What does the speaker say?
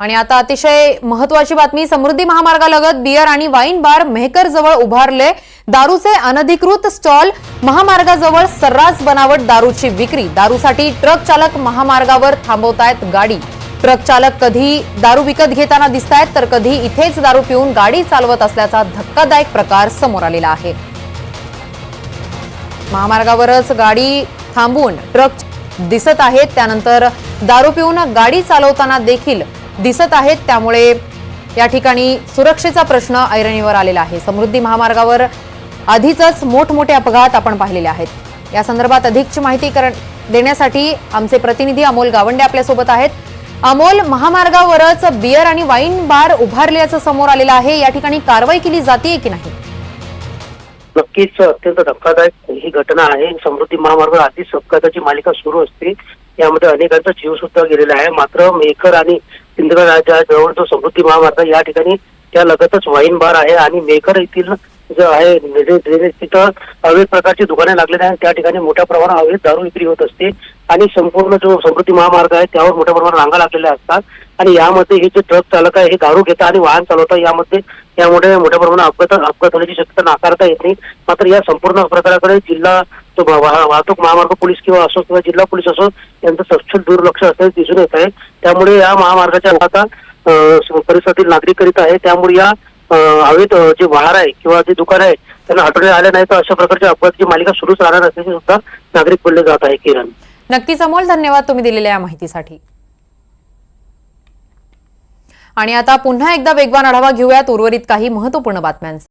आणि आता अतिशय महत्वाची बातमी समृद्धी महामार्गालगत बियर आणि वाईन बार मेहकर जवळ उभारले. दारूचे अनधिकृत स्टॉल महामार्गाजवळ सर्रास बनावट दारूची विक्री. दारूसाठी ट्रक चालक महामार्गावर थांबवतायत गाडी. ट्रक चालक कधी दारू विकत घेताना दिसतायत तर कधी इथेच दारू पिऊन गाडी चालवत असल्याचा धक्कादायक प्रकार समोर आलेला आहे. महामार्गावरच गाडी थांबून ट्रक दिसत आहेत त्यानंतर दारू पिऊन गाडी चालवताना देखील दिसत आहेत. त्यामुळे या ठिकाणी सुरक्षेचा प्रश्न ऐरणीवर आलेला आहे. समृद्धी महामार्गावर आधीच मोठमोठे अपघात आपण पाहिलेले आहेत. या संदर्भात अधिकची माहिती कर- देण्यासाठी आमचे प्रतिनिधी अमोल गावंडे आपल्यासोबत आहेत. अमोल महामार्गावरच बियर आणि वाईन बार उभारल्याचं समोर आलेलं आहे. या ठिकाणी कारवाई केली जाते की नाही? नक्कीच अत्यंत धक्कादायक ही घटना आहे. समृद्धी महामार्ग आधीच अपघाताची मालिका सुरू असते. यामध्ये अनेकांचा जीव सुद्धा गेलेला आहे. मात्र मेकर आणि सिंदगड जवळ जो समृद्धी महामार्ग या ठिकाणी त्या लगतच वाईन बार आहे आणि मेकर येथील जो आहे ड्रेनेज तिथं अवैध प्रकारची दुकाने लागलेली आहेत. त्या ठिकाणी मोठ्या प्रमाणात अवैध दारू विक्री होत असते. आणि संपूर्ण जो समृद्धी महामार्ग आहे त्यावर मोठ्या प्रमाणात रांगा लागलेल्या असतात. आणि यामध्ये हे जे ट्रक चालक आहे हे दारू घेतात आणि वाहन चालवतात यामध्ये यामुळे मोठ्या प्रमाणात अपघात अपघात होण्याची शक्यता नाकारता येत नाही. मात्र या संपूर्ण प्रकाराकडे जिल्हा तो वाहतूक महामार्ग पोलीस किंवा असो किंवा जिल्हा पोलीस असो यांचं सक्षम दुर्लक्ष असल्याचे दिसून येत आहे. त्यामुळे या महामार्गाच्या आता परिसरातील नागरिक करीत आहे त्यामुळे या हवेत जे वाहर आहे किंवा जे दुकान आहे त्यांना हटवण्यात आले नाही तर अशा प्रकारच्या अपघाताची मालिका सुरूच राहणार असल्याचे सुद्धा नागरिक बोलले जात आहे किरण. नक्कीच अमोल धन्यवाद तुम्ही दिलेल्या या माहितीसाठी. आणि आता पुन्हा एकदा वेगवान आढावा घेऊयात. उर्वरित काही महत्त्वपूर्ण बातम्यांचा.